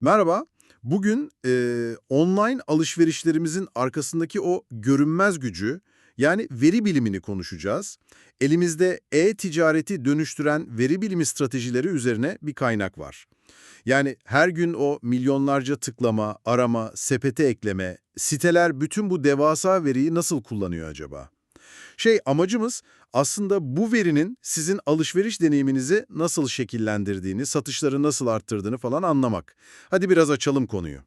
Merhaba. Bugün eee, online alışverişlerimizin arkasındaki o görünmez gücü, yani veri bilimini konuşacağız. Elimizde e-ticareti dönüştüren veri bilimi stratejileri üzerine bir kaynak var. Yani her gün o milyonlarca tıklama, arama, sepete ekleme, siteler bütün bu devasa veriyi nasıl kullanıyor acaba? Şey amacımız aslında bu verinin sizin alışveriş deneyiminizi nasıl şekillendirdiğini, satışları nasıl arttırdığını falan anlamak. Hadi biraz açalım konuyu.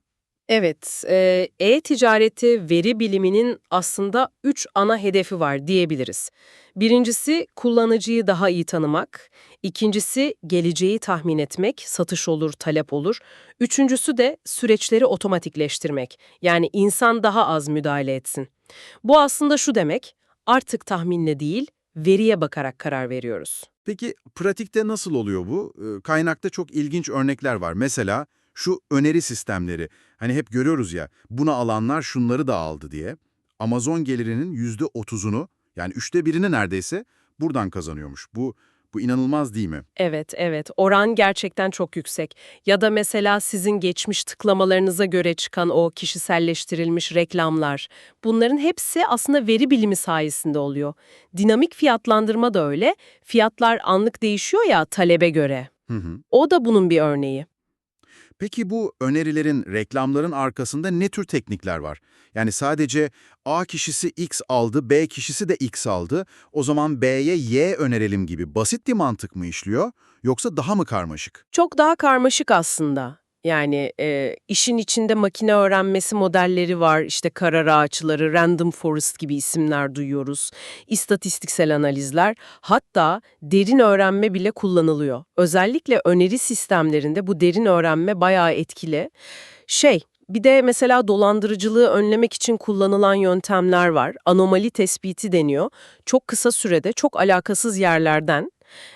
Evet, e, e-ticareti veri biliminin aslında üç ana hedefi var diyebiliriz. Birincisi kullanıcıyı daha iyi tanımak, ikincisi geleceği tahmin etmek, satış olur, talep olur. Üçüncüsü de süreçleri otomatikleştirmek, yani insan daha az müdahale etsin. Bu aslında şu demek, artık tahminle değil, veriye bakarak karar veriyoruz. Peki pratikte nasıl oluyor bu? Ee, Kaynakta çok ilginç örnekler var. Mesela şu öneri sistemleri. Hani hep görüyoruz ya, bunu alanlar şunları da aldı diye. Amazon gelirinin %30'unu, yani üçte birini neredeyse buradan kazanıyormuş. Bu, bu inanılmaz değil mi? Evet, evet. Oran gerçekten çok yüksek. Ya da mesela sizin geçmiş tıklamalarınıza göre çıkan o kişiselleştirilmiş reklamlar. Bunların hepsi aslında veri bilimi sayesinde oluyor. Dinamik fiyatlandırma da öyle. Fiyatlar anlık değişiyor ya talebe göre. Hı hı. O da bunun bir örneği. Peki bu önerilerin, reklamların arkasında ne tür teknikler var? Yani sadece A kişisi X aldı, B kişisi de X aldı, o zaman B'ye Y önerelim gibi basit bir mantık mı işliyor, yoksa daha mı karmaşık? Çok daha karmaşık aslında. Yani e, işin içinde makine öğrenmesi modelleri var, işte karar ağaçları, random forest gibi isimler duyuyoruz, istatistiksel analizler, hatta derin öğrenme bile kullanılıyor. Özellikle öneri sistemlerinde bu derin öğrenme bayağı etkili. Şey, bir de mesela dolandırıcılığı önlemek için kullanılan yöntemler var. Anomali tespiti deniyor. Çok kısa sürede çok alakasız yerlerden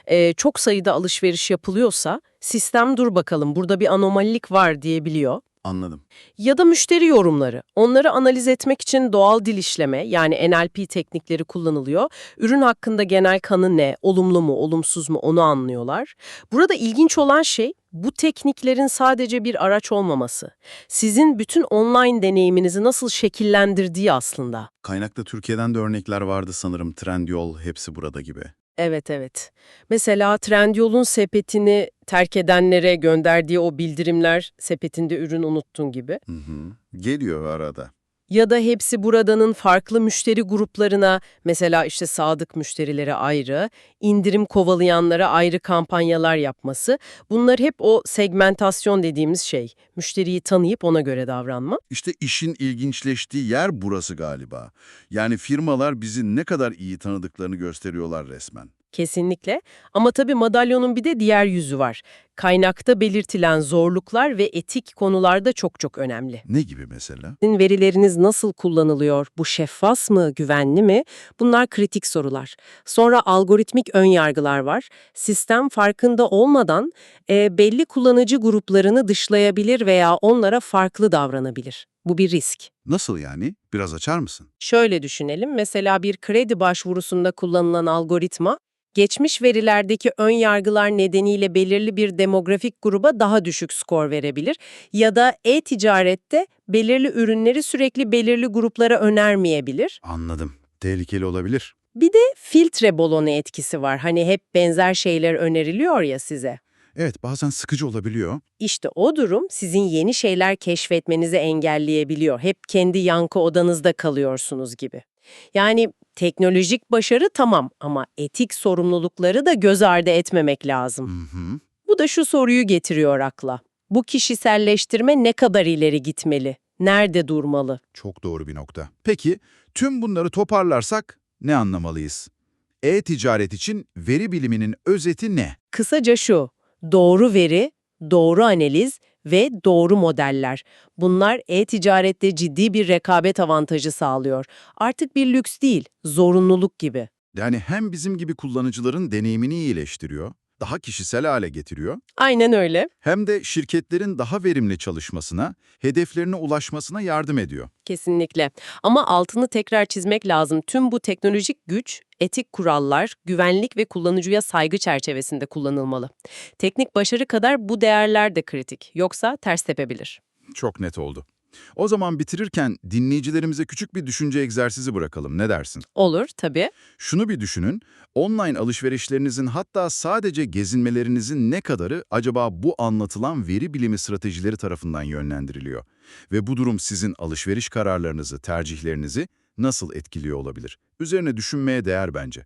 e, çok sayıda alışveriş yapılıyorsa sistem dur bakalım burada bir anomalilik var diyebiliyor. Anladım. Ya da müşteri yorumları. Onları analiz etmek için doğal dil işleme yani NLP teknikleri kullanılıyor. Ürün hakkında genel kanı ne, olumlu mu, olumsuz mu onu anlıyorlar. Burada ilginç olan şey bu tekniklerin sadece bir araç olmaması. Sizin bütün online deneyiminizi nasıl şekillendirdiği aslında. Kaynakta Türkiye'den de örnekler vardı sanırım. Trendyol hepsi burada gibi. Evet evet. Mesela Trendyol'un sepetini terk edenlere gönderdiği o bildirimler sepetinde ürün unuttun gibi. Hı hı. Geliyor arada. Ya da hepsi buradanın farklı müşteri gruplarına, mesela işte sadık müşterilere ayrı, indirim kovalayanlara ayrı kampanyalar yapması. Bunlar hep o segmentasyon dediğimiz şey. Müşteriyi tanıyıp ona göre davranma. İşte işin ilginçleştiği yer burası galiba. Yani firmalar bizi ne kadar iyi tanıdıklarını gösteriyorlar resmen. Kesinlikle. Ama tabii madalyonun bir de diğer yüzü var. Kaynakta belirtilen zorluklar ve etik konularda çok çok önemli. Ne gibi mesela? Sizin verileriniz nasıl kullanılıyor? Bu şeffaf mı, güvenli mi? Bunlar kritik sorular. Sonra algoritmik ön yargılar var. Sistem farkında olmadan e, belli kullanıcı gruplarını dışlayabilir veya onlara farklı davranabilir. Bu bir risk. Nasıl yani? Biraz açar mısın? Şöyle düşünelim, mesela bir kredi başvurusunda kullanılan algoritma, geçmiş verilerdeki ön yargılar nedeniyle belirli bir demografik gruba daha düşük skor verebilir ya da e-ticarette belirli ürünleri sürekli belirli gruplara önermeyebilir. Anladım. Tehlikeli olabilir. Bir de filtre balonu etkisi var. Hani hep benzer şeyler öneriliyor ya size. Evet bazen sıkıcı olabiliyor. İşte o durum sizin yeni şeyler keşfetmenizi engelleyebiliyor. Hep kendi yankı odanızda kalıyorsunuz gibi. Yani teknolojik başarı tamam ama etik sorumlulukları da göz ardı etmemek lazım. Hı hı. Bu da şu soruyu getiriyor akla. Bu kişiselleştirme ne kadar ileri gitmeli? Nerede durmalı? Çok doğru bir nokta. Peki tüm bunları toparlarsak ne anlamalıyız? E-ticaret için veri biliminin özeti ne? Kısaca şu, doğru veri, doğru analiz ve doğru modeller. Bunlar e-ticarette ciddi bir rekabet avantajı sağlıyor. Artık bir lüks değil, zorunluluk gibi. Yani hem bizim gibi kullanıcıların deneyimini iyileştiriyor, daha kişisel hale getiriyor, Aynen öyle. hem de şirketlerin daha verimli çalışmasına, hedeflerine ulaşmasına yardım ediyor. Kesinlikle. Ama altını tekrar çizmek lazım. Tüm bu teknolojik güç, etik kurallar, güvenlik ve kullanıcıya saygı çerçevesinde kullanılmalı. Teknik başarı kadar bu değerler de kritik. Yoksa ters tepebilir. Çok net oldu. O zaman bitirirken dinleyicilerimize küçük bir düşünce egzersizi bırakalım. Ne dersin? Olur tabii. Şunu bir düşünün, online alışverişlerinizin hatta sadece gezinmelerinizin ne kadarı acaba bu anlatılan veri bilimi stratejileri tarafından yönlendiriliyor? Ve bu durum sizin alışveriş kararlarınızı, tercihlerinizi nasıl etkiliyor olabilir? Üzerine düşünmeye değer bence.